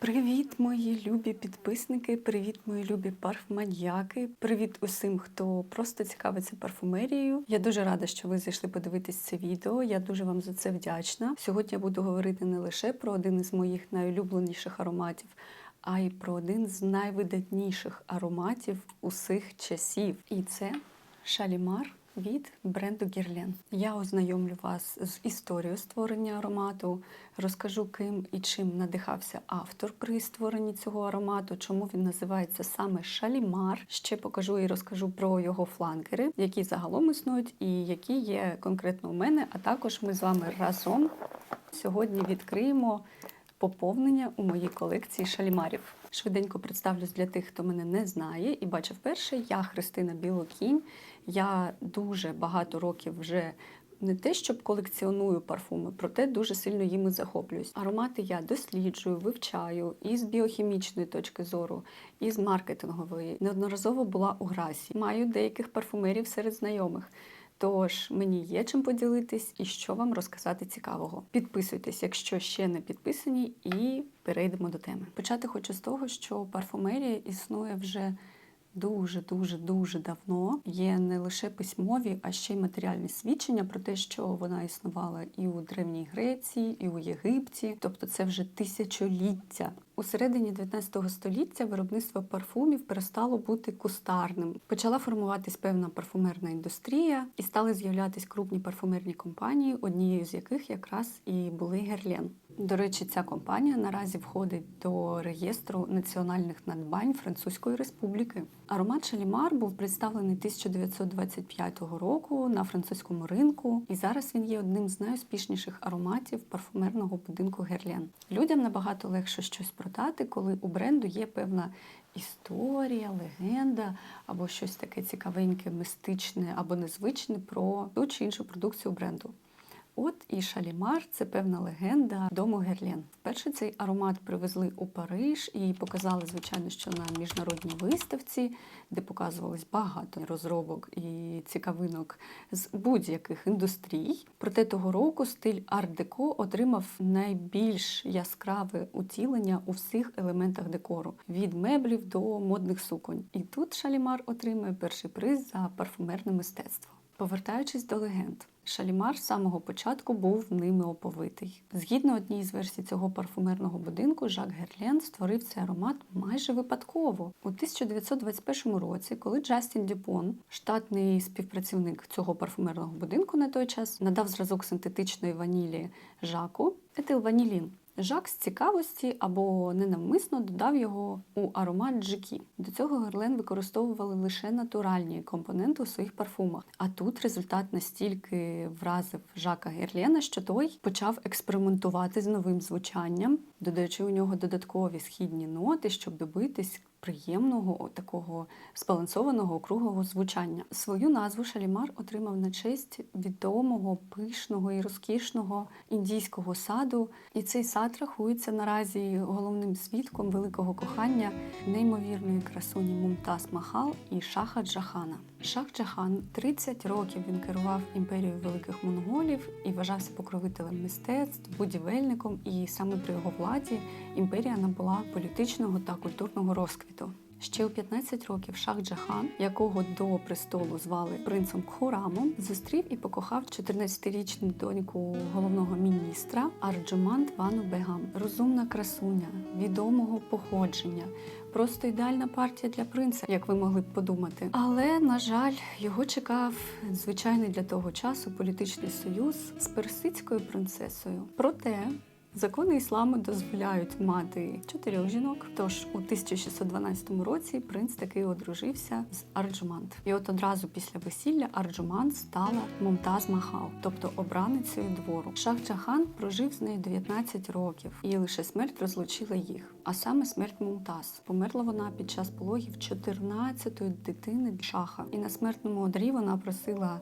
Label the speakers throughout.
Speaker 1: Привіт, мої любі підписники! Привіт, мої любі парфманьяки! Привіт усім, хто просто цікавиться парфумерією. Я дуже рада, що ви зайшли подивитись це відео. Я дуже вам за це вдячна. Сьогодні я буду говорити не лише про один із моїх найулюбленіших ароматів, а й про один з найвидатніших ароматів усіх часів. І це Шалімар. Від бренду Герлен. Я ознайомлю вас з історією створення аромату, розкажу, ким і чим надихався автор при створенні цього аромату, чому він називається саме Шалімар. Ще покажу і розкажу про його фланкери, які загалом існують, і які є конкретно у мене. А також ми з вами разом сьогодні відкриємо поповнення у моїй колекції шалімарів. Швиденько представлюсь для тих, хто мене не знає і бачив перше. Я Христина Білокінь. Я дуже багато років вже не те, щоб колекціоную парфуми, проте дуже сильно їми захоплююсь. Аромати я досліджую, вивчаю і з біохімічної точки зору, і з маркетингової. Неодноразово була у грасі. Маю деяких парфумерів серед знайомих. Тож мені є чим поділитись і що вам розказати цікавого. Підписуйтесь, якщо ще не підписані, і перейдемо до теми. Почати хочу з того, що парфумерія існує вже дуже дуже дуже давно. Є не лише письмові, а ще й матеріальні свідчення про те, що вона існувала і у Древній Греції, і у Єгипті. Тобто це вже тисячоліття. У середині 19 століття виробництво парфумів перестало бути кустарним. Почала формуватись певна парфумерна індустрія, і стали з'являтись крупні парфумерні компанії, однією з яких якраз і були Герлен. До речі, ця компанія наразі входить до реєстру національних надбань Французької Республіки. Аромат Шалімар був представлений 1925 року на французькому ринку, і зараз він є одним з найуспішніших ароматів парфумерного будинку Герлен. Людям набагато легше щось продати, коли у бренду є певна історія, легенда або щось таке цікавеньке, мистичне або незвичне про ту чи іншу продукцію бренду. От і Шалімар це певна легенда дому Герлен. Вперше цей аромат привезли у Париж і показали, звичайно, що на міжнародній виставці, де показувались багато розробок і цікавинок з будь-яких індустрій. Проте того року стиль арт-деко отримав найбільш яскраве утілення у всіх елементах декору від меблів до модних суконь. І тут Шалімар отримує перший приз за парфумерне мистецтво. Повертаючись до легенд, Шалімар з самого початку був ними оповитий. Згідно одній з версій цього парфумерного будинку, Жак Герлен створив цей аромат майже випадково. У 1921 році, коли Джастін Дюпон, штатний співпрацівник цього парфумерного будинку на той час, надав зразок синтетичної ванілі Жаку, етилванілін. Жак з цікавості або ненавмисно додав його у аромат Джекі. До цього Герлен використовували лише натуральні компоненти у своїх парфумах. А тут результат настільки вразив Жака Герлена, що той почав експериментувати з новим звучанням, додаючи у нього додаткові східні ноти, щоб добитись приємного такого збалансованого округлого звучання. Свою назву Шалімар отримав на честь відомого пишного і розкішного індійського саду. І цей сад рахується наразі головним свідком великого кохання неймовірної красуні Мумтаз Махал і Шаха Джахана. Шах Джахан 30 років він керував імперією великих монголів і вважався покровителем мистецтв, будівельником. І саме при його владі імперія набула політичного та культурного розквіту. Ще у 15 років Шах Джахан, якого до престолу звали принцем Кхурамом, зустрів і покохав 14-річну доньку головного міністра Арджумант Вану Бегам, розумна красуня, відомого походження. Просто ідеальна партія для принца, як ви могли б подумати. Але, на жаль, його чекав звичайний для того часу політичний союз з персидською принцесою. Проте Закони ісламу дозволяють мати чотирьох жінок. Тож у 1612 році принц таки одружився з Арджумант. І от одразу після весілля Арджумант стала Мумтаз Махал, тобто обраницею двору. Шах Джахан прожив з нею 19 років, і лише смерть розлучила їх. А саме смерть Мумтаз. Померла вона під час пологів 14-ї дитини шаха. І на смертному одрі вона просила.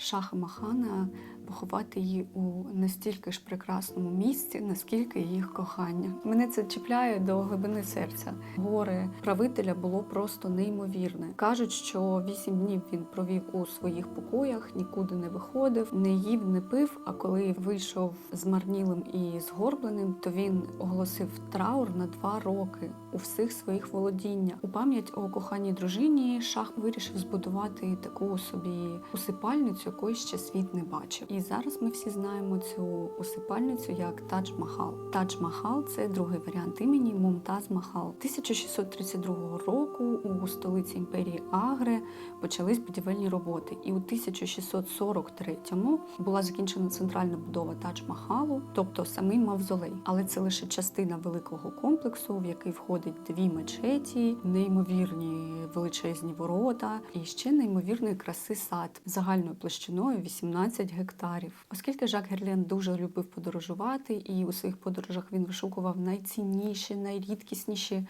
Speaker 1: Шаха Махана поховати її у настільки ж прекрасному місці, наскільки їх кохання. Мене це чіпляє до глибини серця. Горе правителя було просто неймовірне. Кажуть, що вісім днів він провів у своїх покоях, нікуди не виходив, не їв, не пив. А коли вийшов змарнілим і згорбленим, то він оголосив траур на два роки у всіх своїх володіннях. У пам'ять о коханій дружині шах вирішив збудувати таку собі усипальницю, якої ще світ не бачив. І зараз ми всі знаємо цю усипальницю як Тадж Махал. Тадж Махал це другий варіант імені Мумтаз Махал. 1632 року у столиці імперії Агре почались будівельні роботи, і у 1643-му була закінчена центральна будова Тадж Махалу, тобто самий мавзолей. Але це лише частина великого комплексу, в який входить дві мечеті, неймовірні величезні ворота і ще неймовірної краси сад загальною площиною 18 гектарів. Оскільки Жак Герлен дуже любив подорожувати, і у своїх подорожах він вишукував найцінніші, найрідкісніші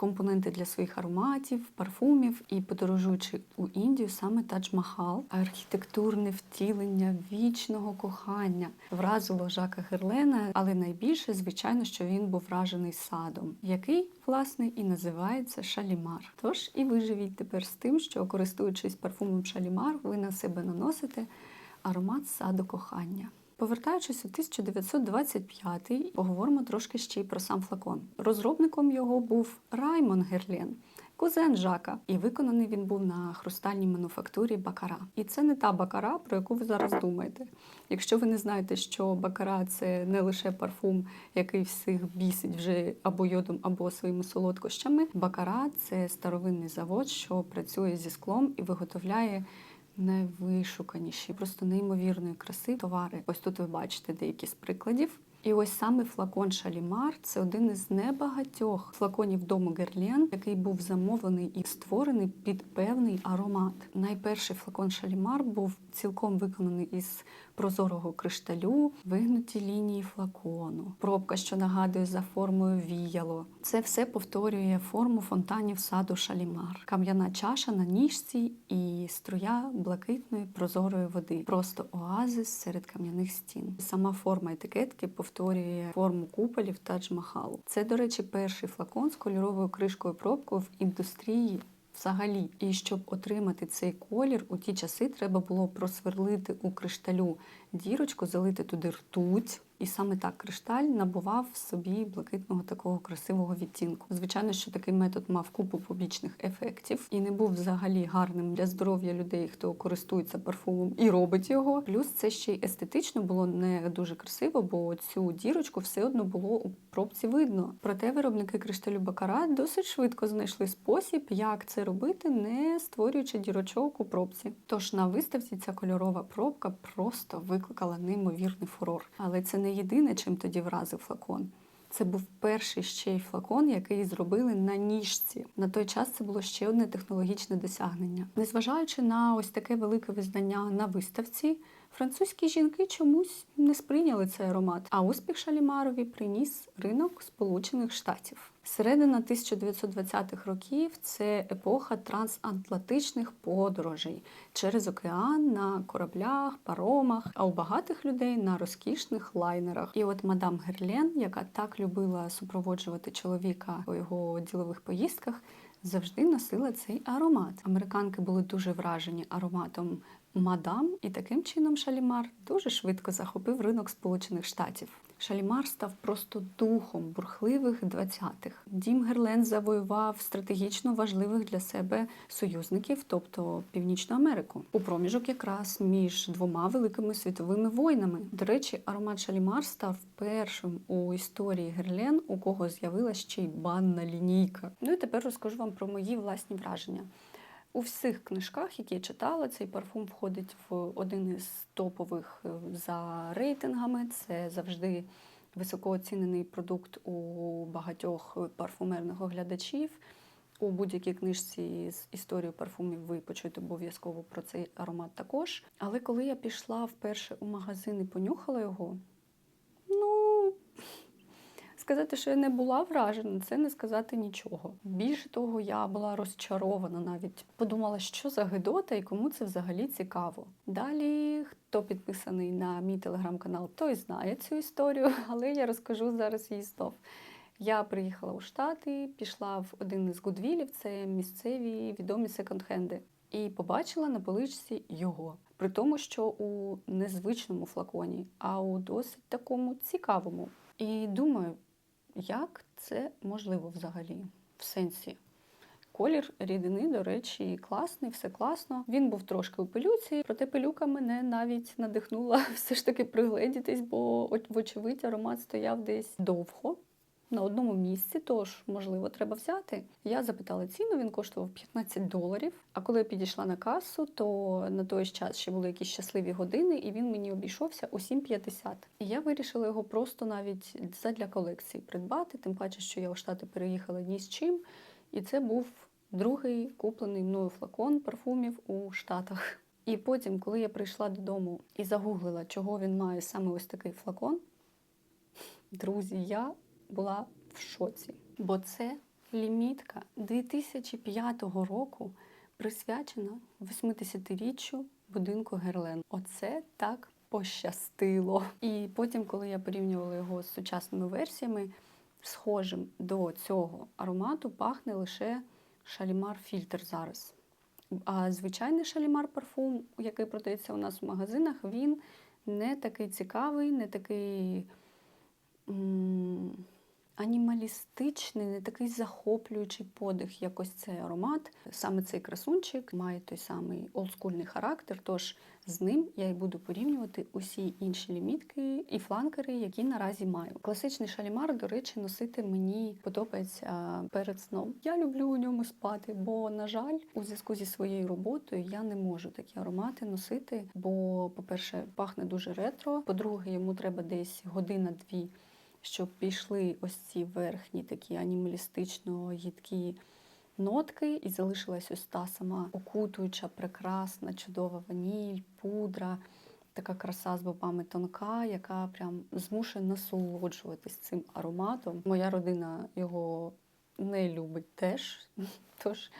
Speaker 1: компоненти для своїх ароматів, парфумів і подорожуючи у Індію, саме Тадж Махал, архітектурне втілення вічного кохання вразило Жака Герлена, але найбільше, звичайно, що він був вражений садом, який власне і називається Шалімар. Тож і ви живіть тепер з тим, що користуючись парфумом Шалімар, ви на себе наносите аромат саду кохання. Повертаючись у 1925-й, поговоримо трошки ще й про сам флакон. Розробником його був Раймон Герлен, кузен Жака, і виконаний він був на хрустальній мануфактурі Бакара. І це не та бакара, про яку ви зараз думаєте. Якщо ви не знаєте, що бакара це не лише парфум, який всіх бісить вже або йодом, або своїми солодкощами. Бакара це старовинний завод, що працює зі склом і виготовляє найвишуканіші, просто неймовірної краси товари. Ось тут ви бачите деякі з прикладів. І ось саме флакон Шалімар це один із небагатьох флаконів дому Герлен, який був замовлений і створений під певний аромат. Найперший флакон Шалімар був цілком виконаний із прозорого кришталю, вигнуті лінії флакону, пробка, що нагадує за формою віяло. Це все повторює форму фонтанів саду Шалімар, кам'яна чаша на ніжці і струя блакитної прозорої води, просто оазис серед кам'яних стін. Сама форма етикетки повторює форму куполів Тадж-Махалу. Це, до речі, перший флакон з кольоровою кришкою пробкою в індустрії. Взагалі, і щоб отримати цей колір, у ті часи треба було просверлити у кришталю дірочку, залити туди ртуть, і саме так кришталь набував в собі блакитного такого красивого відтінку. Звичайно, що такий метод мав купу побічних ефектів і не був взагалі гарним для здоров'я людей, хто користується парфумом і робить його. Плюс це ще й естетично було не дуже красиво, бо цю дірочку все одно було пробці видно. Проте виробники кришталю Бакара досить швидко знайшли спосіб, як це робити, не створюючи дірочок у пробці. Тож на виставці ця кольорова пробка просто викликала неймовірний фурор. Але це не єдине, чим тоді вразив флакон. Це був перший ще й флакон, який зробили на ніжці. На той час це було ще одне технологічне досягнення. Незважаючи на ось таке велике визнання на виставці, французькі жінки чомусь не сприйняли цей аромат. А успіх Шалімарові приніс ринок Сполучених Штатів. Середина 1920-х років це епоха трансатлантичних подорожей через океан на кораблях, паромах, а у багатих людей на розкішних лайнерах. І от мадам Герлен, яка так любила супроводжувати чоловіка у його ділових поїздках, завжди носила цей аромат. Американки були дуже вражені ароматом мадам, і таким чином Шалімар дуже швидко захопив ринок Сполучених Штатів. Шалімар став просто духом бурхливих 20-х. Дім Герлен завоював стратегічно важливих для себе союзників, тобто Північну Америку, у проміжок якраз між двома великими світовими війнами. До речі, аромат Шалімар став першим у історії Герлен, у кого з'явилася ще й банна лінійка. Ну і тепер розкажу вам про мої власні враження. У всіх книжках, які я читала, цей парфум входить в один із топових за рейтингами. Це завжди високооцінений продукт у багатьох парфумерних оглядачів. У будь-якій книжці з історією парфумів ви почуєте обов'язково про цей аромат також. Але коли я пішла вперше у магазин і понюхала його, Сказати, що я не була вражена, це не сказати нічого. Більше того, я була розчарована навіть. Подумала, що за гидота і кому це взагалі цікаво. Далі, хто підписаний на мій телеграм-канал, той знає цю історію, але я розкажу зараз її знов. Я приїхала у Штати, пішла в один із гудвілів, це місцеві відомі секонд-хенди, і побачила на поличці його. При тому, що у незвичному флаконі, а у досить такому цікавому. І думаю, як це можливо взагалі? В сенсі. Колір рідини, до речі, класний, все класно. Він був трошки у пилюці, проте пилюка мене навіть надихнула все ж таки пригледітись, бо, вочевидь, аромат стояв десь довго на одному місці, тож, можливо, треба взяти. Я запитала ціну, він коштував 15 доларів. А коли я підійшла на касу, то на той час ще були якісь щасливі години, і він мені обійшовся у 7,50. І я вирішила його просто навіть для колекції придбати, тим паче, що я у Штати переїхала ні з чим. І це був другий куплений мною флакон парфумів у Штатах. І потім, коли я прийшла додому і загуглила, чого він має саме ось такий флакон, друзі, я була в шоці. Бо це лімітка 2005 року присвячена 80-річчю будинку Герлен. Оце так пощастило. І потім, коли я порівнювала його з сучасними версіями, схожим до цього аромату пахне лише шалімар фільтр зараз. А звичайний шалімар парфум, який продається у нас в магазинах, він не такий цікавий, не такий анімалістичний, не такий захоплюючий подих, як ось цей аромат. Саме цей красунчик має той самий олдскульний характер, тож з ним я і буду порівнювати усі інші лімітки і фланкери, які наразі маю. Класичний шалімар, до речі, носити мені подобається перед сном. Я люблю у ньому спати, бо, на жаль, у зв'язку зі своєю роботою я не можу такі аромати носити. Бо, по-перше, пахне дуже ретро. По-друге, йому треба десь година-дві щоб пішли ось ці верхні такі анімалістично їдкі нотки, і залишилась ось та сама окутуюча, прекрасна, чудова ваніль, пудра. Така краса з бобами тонка, яка прям змушує насолоджуватись цим ароматом. Моя родина його не любить теж. Тож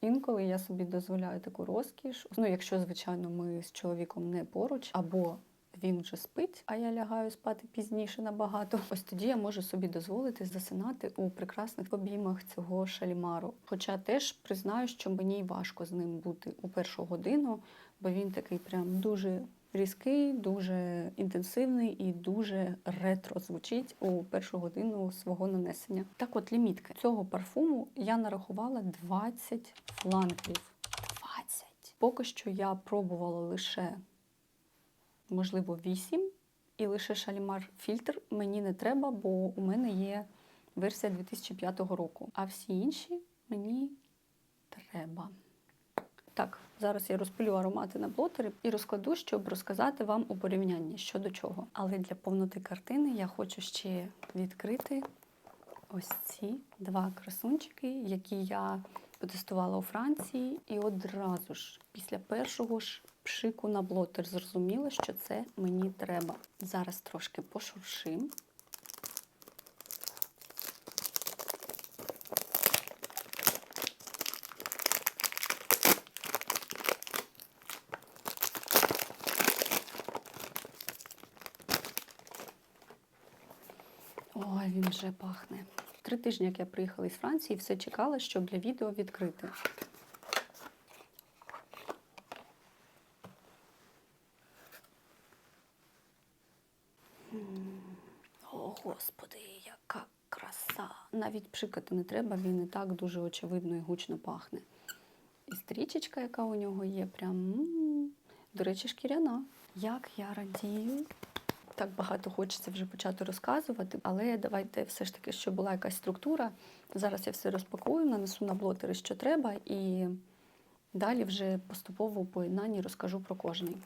Speaker 1: інколи я собі дозволяю таку розкіш. Ну, якщо, звичайно, ми з чоловіком не поруч, або він вже спить, а я лягаю спати пізніше набагато. Ось тоді я можу собі дозволити засинати у прекрасних обіймах цього шалімару. Хоча теж признаю, що мені важко з ним бути у першу годину, бо він такий прям дуже різкий, дуже інтенсивний і дуже ретро звучить у першу годину свого нанесення. Так, от лімітки цього парфуму я нарахувала 20 фланків. 20! Поки що я пробувала лише можливо, 8. І лише шалімар фільтр мені не треба, бо у мене є версія 2005 року. А всі інші мені треба. Так, зараз я розпилю аромати на блотери і розкладу, щоб розказати вам у порівнянні щодо чого. Але для повноти картини я хочу ще відкрити ось ці два красунчики, які я потестувала у Франції, і одразу ж після першого ж пшику на блотер зрозуміла, що це мені треба. Зараз трошки пошуршим. Ой, він вже пахне. Три тижні, як я приїхала із Франції, все чекала, щоб для відео відкрити. О, Господи, яка краса! Навіть пшикати не треба, він і так дуже очевидно і гучно пахне. І стрічечка, яка у нього є, прям, до речі, шкіряна. Як я радію. Так багато хочеться вже почати розказувати, але давайте все ж таки, щоб була якась структура. Зараз я все розпакую, нанесу на блотери, що треба, і далі вже поступово у поєднанні розкажу про кожний.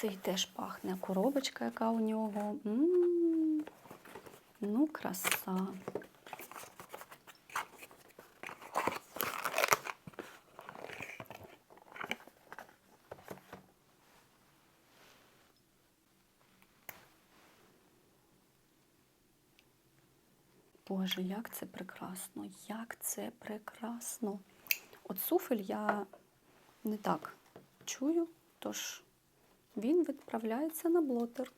Speaker 1: Цей теж пахне коробочка, яка у нього. М -м -м. Ну, краса. Боже, як це прекрасно, як це прекрасно. От суфель я не так чую, тож він відправляється на блотер.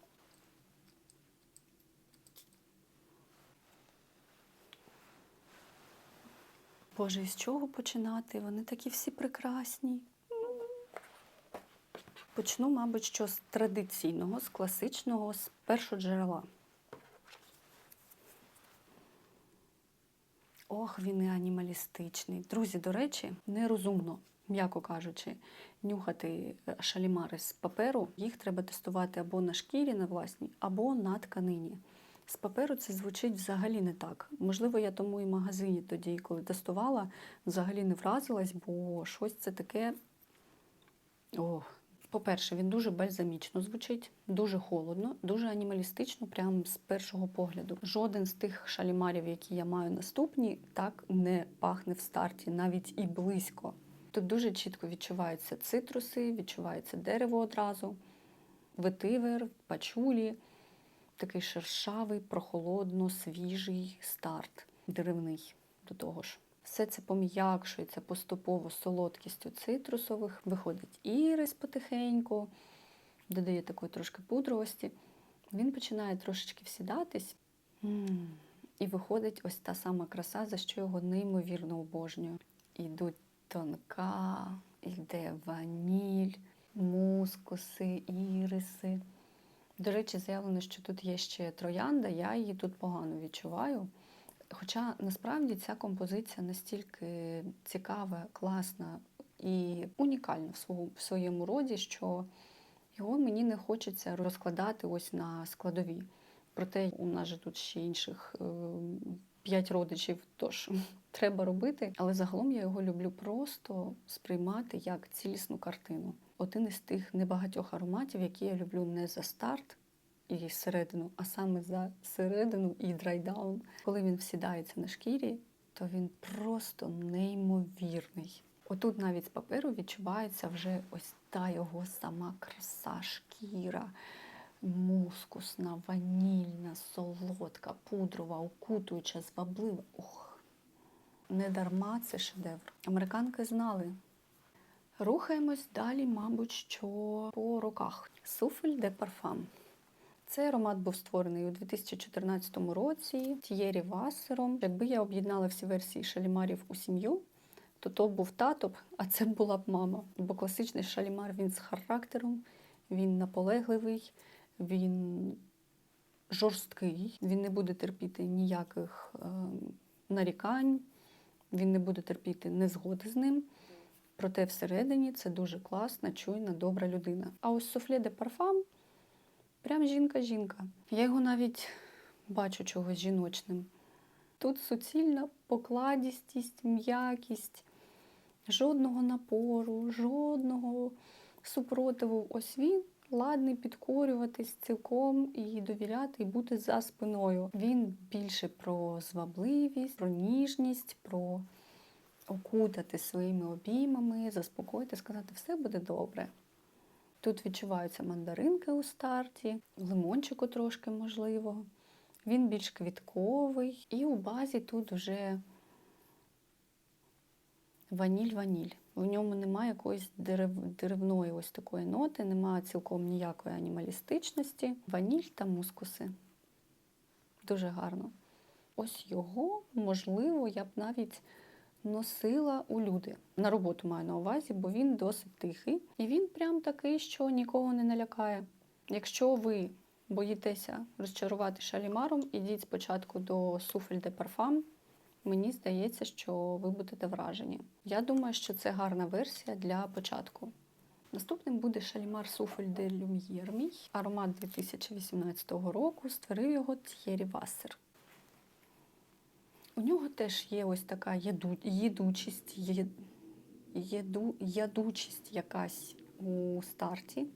Speaker 1: Боже, із чого починати? Вони такі всі прекрасні. Почну, мабуть, що з традиційного, з класичного, з першоджерела. Ох, він і анімалістичний. Друзі, до речі, нерозумно, м'яко кажучи, нюхати е, шалімари з паперу. Їх треба тестувати або на шкірі на власній, або на тканині. З паперу це звучить взагалі не так. Можливо, я тому і в магазині тоді, коли тестувала, взагалі не вразилась, бо щось це таке. Ох. По-перше, він дуже бальзамічно звучить, дуже холодно, дуже анімалістично, прямо з першого погляду. Жоден з тих шалімарів, які я маю наступні, так не пахне в старті, навіть і близько. Тут дуже чітко відчуваються цитруси, відчувається дерево одразу, ветивер, пачулі, такий шершавий, прохолодно, свіжий старт, деревний до того ж. Все це пом'якшується поступово солодкістю цитрусових, виходить ірис потихеньку, додає такої трошки пудровості. Він починає трошечки всідатись. І виходить ось та сама краса, за що його неймовірно обожнюю. Ідуть тонка, йде ваніль, мускуси, іриси. До речі, заявлено, що тут є ще троянда, я її тут погано відчуваю. Хоча насправді ця композиція настільки цікава, класна і унікальна в своєму роді, що його мені не хочеться розкладати ось на складові. Проте у нас же тут ще інших е, п'ять родичів, тож треба робити. Але загалом я його люблю просто сприймати як цілісну картину. Один із тих небагатьох ароматів, які я люблю не за старт, і середину, а саме за середину і драйдаун. Коли він всідається на шкірі, то він просто неймовірний. Отут навіть з паперу відчувається вже ось та його сама краса, шкіра, мускусна, ванільна, солодка, пудрова, окутуюча, зваблива. Ух! Не дарма це шедевр. Американки знали. Рухаємось далі, мабуть, що по роках. Суфель де парфам. Цей аромат був створений у 2014 році Тієрі Вассером. Якби я об'єднала всі версії шалімарів у сім'ю, то то був тато, а це була б мама. Бо класичний шалімар він з характером, він наполегливий, він жорсткий, він не буде терпіти ніяких е, нарікань, він не буде терпіти незгоди з ним. Проте всередині це дуже класна, чуйна, добра людина. А ось суфле де парфам Прям жінка-жінка. Я його навіть бачу чогось жіночним. Тут суцільна покладістість, м'якість, жодного напору, жодного супротиву. Ось він ладний підкорюватись цілком і довіряти, і бути за спиною. Він більше про звабливість, про ніжність, про окутати своїми обіймами, заспокоїти, сказати, все буде добре. Тут відчуваються мандаринки у старті, лимончику трошки можливо. Він більш квітковий. І у базі тут вже ваніль-ваніль. В ньому немає якоїсь дерев... деревної ось такої ноти, немає цілком ніякої анімалістичності. Ваніль та мускуси. Дуже гарно. Ось його, можливо, я б навіть носила у люди. На роботу маю на увазі, бо він досить тихий. І він прям такий, що нікого не налякає. Якщо ви боїтеся розчарувати шалімаром, ідіть спочатку до Суфель де Парфам. Мені здається, що ви будете вражені. Я думаю, що це гарна версія для початку. Наступним буде шалімар Суфель де Люм'єр мій. Аромат 2018 року створив його Т'єрі Вассер. У нього теж є ось така яду, їдучість, є, єду, ядучість якась у старті.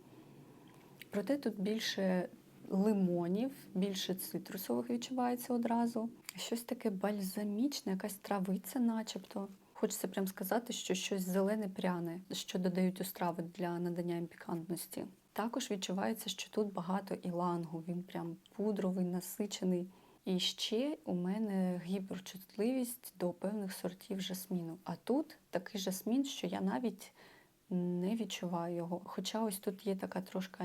Speaker 1: Проте тут більше лимонів, більше цитрусових відчувається одразу. Щось таке бальзамічне, якась травиця, начебто. Хочеться прям сказати, що щось зелене пряне, що додають у страви для надання їм пікантності. Також відчувається, що тут багато ілангу, він прям пудровий, насичений І ще у мене гіперчутливість до певних сортів жасміну. А тут такий жасмін, що я навіть не відчуваю його. Хоча ось тут є така трошки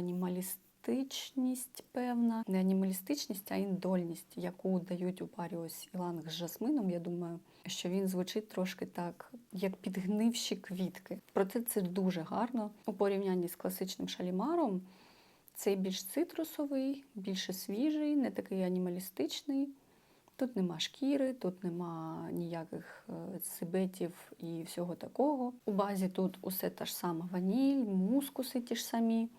Speaker 1: анімалістичність певна, не анімалістичність, а індольність, яку дають у парі ось іланг з жасмином. Я думаю, що він звучить трошки так, як підгнивші квітки. Проте це дуже гарно у порівнянні з класичним шалімаром. Цей більш цитрусовий, більше свіжий, не такий анімалістичний. Тут нема шкіри, тут нема ніяких е, цибетів і всього такого. У базі тут усе та ж сама ваніль, мускуси ті ж самі.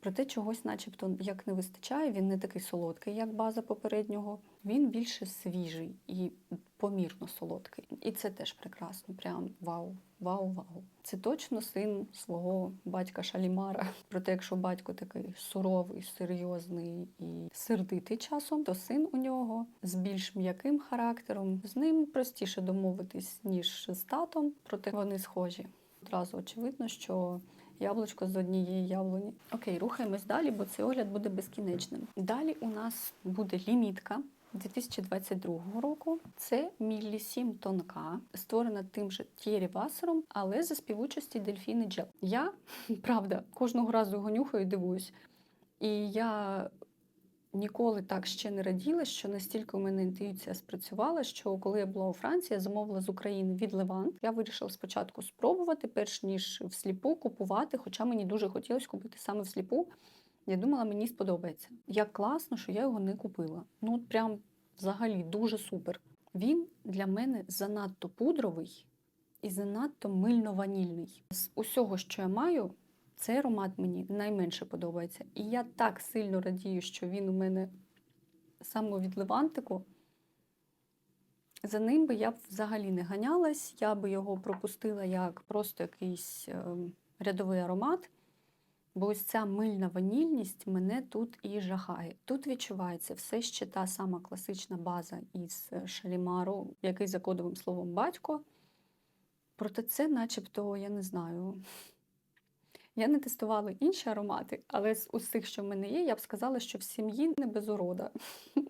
Speaker 1: Проте чогось, начебто, як не вистачає, він не такий солодкий, як база попереднього. Він більше свіжий і помірно солодкий. І це теж прекрасно. Прям вау, вау, вау. Це точно син свого батька Шалімара. Проте, якщо батько такий суровий, серйозний і сердитий часом, то син у нього з більш м'яким характером. З ним простіше домовитись, ніж з татом, проте вони схожі. Одразу очевидно, що яблучко з однієї яблуні. Окей, рухаємось далі, бо цей огляд буде безкінечним. Далі у нас буде лімітка 2022 року. Це Міллісім тонка, створена тим же Тєрі Васером, але за співучасті Дельфіни Джел. Я, правда, кожного разу його нюхаю і дивуюсь. І я ніколи так ще не раділа, що настільки у мене інтуїція спрацювала, що коли я була у Франції, я замовила з України від Левант. Я вирішила спочатку спробувати, перш ніж всліпу купувати, хоча мені дуже хотілося купити саме всліпу. Я думала, мені сподобається. Як класно, що я його не купила. Ну, прям взагалі дуже супер. Він для мене занадто пудровий і занадто мильно-ванільний. З усього, що я маю, цей аромат мені найменше подобається. І я так сильно радію, що він у мене саме від Левантику. За ним би я б взагалі не ганялась, я би його пропустила як просто якийсь е, рядовий аромат. Бо ось ця мильна ванільність мене тут і жахає. Тут відчувається все ще та сама класична база із шалімару, який за кодовим словом батько. Проте це, начебто, я не знаю. Я не тестувала інші аромати, але з усіх, що в мене є, я б сказала, що в сім'ї не без урода.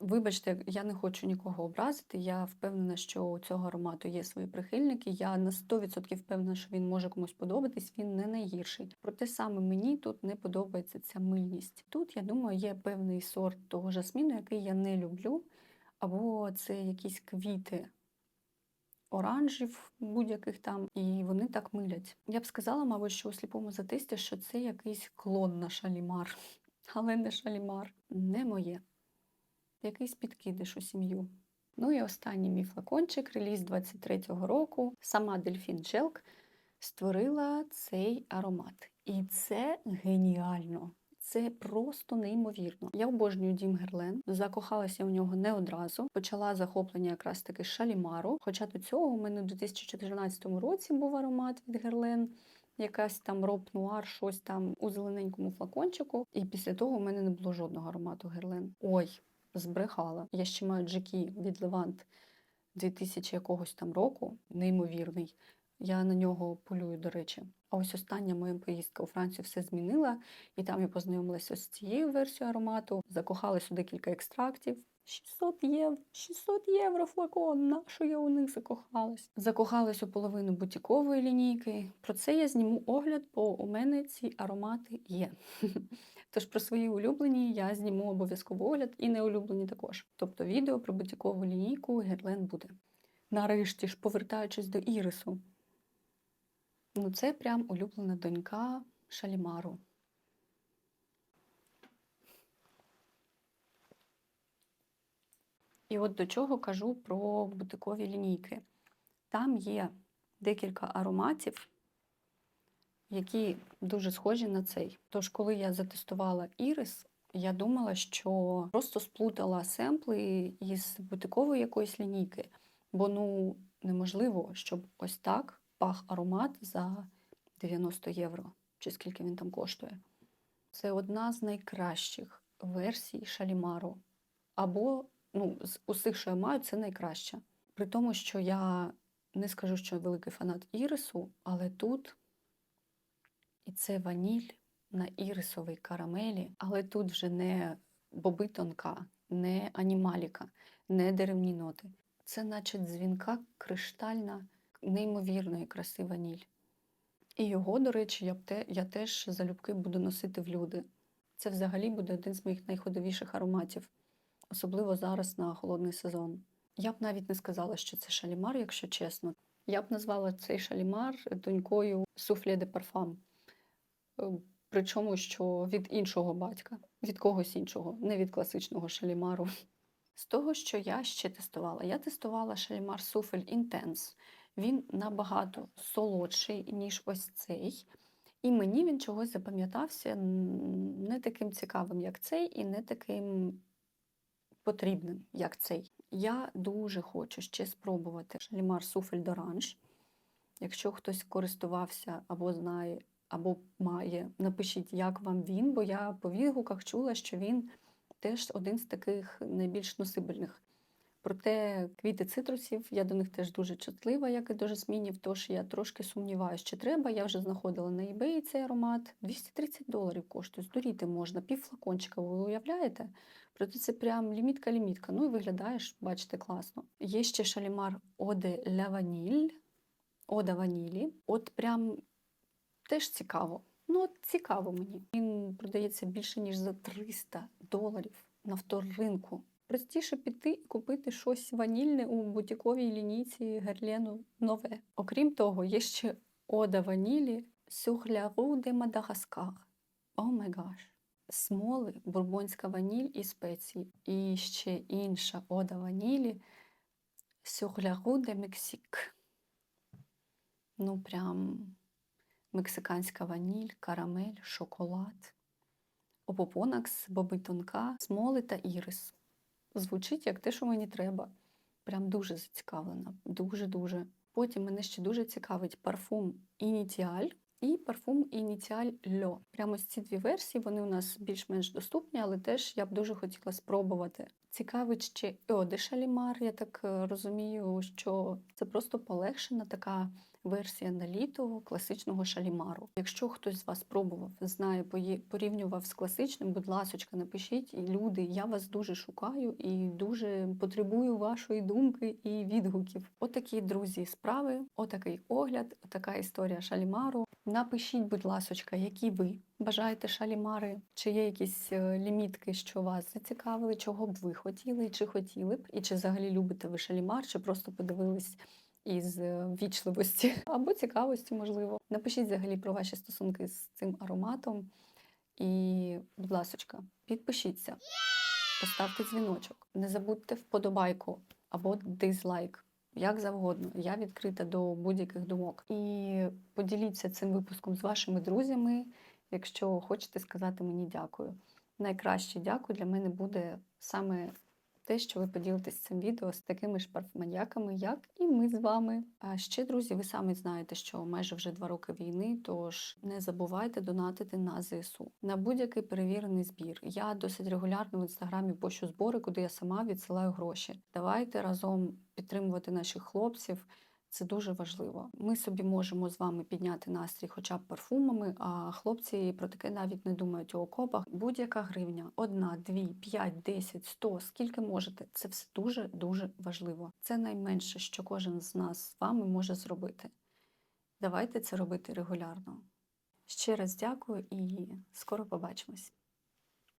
Speaker 1: Вибачте, я не хочу нікого образити. Я впевнена, що у цього аромату є свої прихильники. Я на 100% впевнена, що він може комусь подобатись, він не найгірший. Проте саме мені тут не подобається ця мильність. Тут, я думаю, є певний сорт того жасміну, який я не люблю, або це якісь квіти. Оранжів будь-яких там, і вони так милять. Я б сказала, мабуть, що у сліпому затисті, що це якийсь клон на шалімар, але не шалімар, не моє якийсь підкидиш у сім'ю. Ну і останній мій флакончик, реліз 23-го року. Сама Дельфін Джелк створила цей аромат. І це геніально. Це просто неймовірно. Я обожнюю Дім Герлен, закохалася в нього не одразу. Почала захоплення якраз таки шалімару. Хоча до цього у мене у 2014 році був аромат від Герлен, якась там роб нуар, щось там у зелененькому флакончику. І після того у мене не було жодного аромату Герлен. Ой, збрехала. Я ще маю Джекі від Левант 2000 якогось там року, неймовірний. Я на нього полюю, до речі. А ось остання моя поїздка у Францію все змінила, і там я познайомилася з цією версією аромату, закохалась у декілька екстрактів. 600 євро, 600 євро флакон, на що я у них закохалась? Закохалась у половину бутікової лінійки. Про це я зніму огляд, бо у мене ці аромати є. Тож про свої улюблені я зніму обов'язково огляд і неулюблені також. Тобто відео про бутікову лінійку Герлен буде. Нарешті ж, повертаючись до Ірису. Ну, це прям улюблена донька Шалімару. І от до чого кажу про бутикові лінійки. Там є декілька ароматів, які дуже схожі на цей. Тож, коли я затестувала ірис, я думала, що просто сплутала семпли із бутикової якоїсь лінійки. Бо ну неможливо, щоб ось так пах аромат за 90 євро, чи скільки він там коштує. Це одна з найкращих версій шалімару. Або ну, з усіх, що я маю, це найкраща. При тому, що я не скажу, що великий фанат ірису, але тут і це ваніль на ірисовій карамелі, але тут вже не боби тонка, не анімаліка, не деревні ноти. Це наче дзвінка криштальна, неймовірної краси ваніль. І його, до речі, я, б те, я теж залюбки буду носити в люди. Це взагалі буде один з моїх найходовіших ароматів, особливо зараз на холодний сезон. Я б навіть не сказала, що це шалімар, якщо чесно. Я б назвала цей шалімар донькою суфлє де парфам. Е, Причому що від іншого батька, від когось іншого, не від класичного шалімару. З того, що я ще тестувала, я тестувала шалімар Суфель Intense. Він набагато солодший, ніж ось цей. І мені він чогось запам'ятався не таким цікавим, як цей, і не таким потрібним, як цей. Я дуже хочу ще спробувати шалімар Суфель Доранж. Якщо хтось користувався або знає, або має, напишіть, як вам він, бо я по відгуках чула, що він теж один з таких найбільш носибельних. Проте квіти цитрусів, я до них теж дуже чутлива, як і до жасмінів, тож я трошки сумніваюся, чи треба. Я вже знаходила на eBay цей аромат. 230 доларів коштує, здуріти можна, пів флакончика, ви уявляєте? Проте це прям лімітка-лімітка. Ну і виглядаєш, бачите, класно. Є ще шалімар Оде ля ваніль, Ода ванілі. От прям теж цікаво. Ну, от цікаво мені. Він продається більше, ніж за 300 доларів на вторинку. Простіше піти і купити щось ванільне у бутіковій лінійці Герлену нове. Окрім того, є ще ода ванілі Сюхляру де Мадагаскар. О май гаш. Смоли, бурбонська ваніль і спеції. І ще інша ода ванілі Сюхляру де Мексик. Ну, прям мексиканська ваніль, карамель, шоколад, опопонакс, боби тонка, смоли та ірис. Звучить як те, що мені треба. Прям дуже зацікавлена. Дуже-дуже. Потім мене ще дуже цікавить парфум Ініціаль і парфум Ініціаль Льо. Прямо ці дві версії, вони у нас більш-менш доступні, але теж я б дуже хотіла спробувати. Цікавить ще Еоде Шалімар, я так е, розумію, що це просто полегшена така версія на класичного шалімару. Якщо хтось з вас пробував, знає, порівнював з класичним, будь ласочка, напишіть, люди, я вас дуже шукаю і дуже потребую вашої думки і відгуків. Отакі, друзі, справи, отакий огляд, отака історія шалімару. Напишіть, будь ласочка, які ви бажаєте шалімари, чи є якісь е, лімітки, що вас зацікавили, чого б ви хотіли, чи хотіли б, і чи взагалі любите ви шалімар, чи просто подивились із е, вічливості або цікавості, можливо. Напишіть взагалі про ваші стосунки з цим ароматом. І, будь ласочка, підпишіться, поставте дзвіночок, не забудьте вподобайку або дизлайк. Як завгодно, я відкрита до будь-яких думок. І поділіться цим випуском з вашими друзями, якщо хочете сказати мені дякую. Найкраще дякую для мене буде саме те, що ви поділитесь цим відео з такими ж парфманьяками, як і ми з вами. А ще, друзі, ви самі знаєте, що майже вже два роки війни, тож не забувайте донатити на ЗСУ на будь-який перевірений збір. Я досить регулярно в інстаграмі пощу збори, куди я сама відсилаю гроші. Давайте разом підтримувати наших хлопців. Це дуже важливо. Ми собі можемо з вами підняти настрій хоча б парфумами, а хлопці про таке навіть не думають у окопах. Будь-яка гривня, одна, дві, п'ять, десять, сто, скільки можете. Це все дуже дуже важливо. Це найменше, що кожен з нас з вами може зробити. Давайте це робити регулярно. Ще раз дякую і скоро побачимось.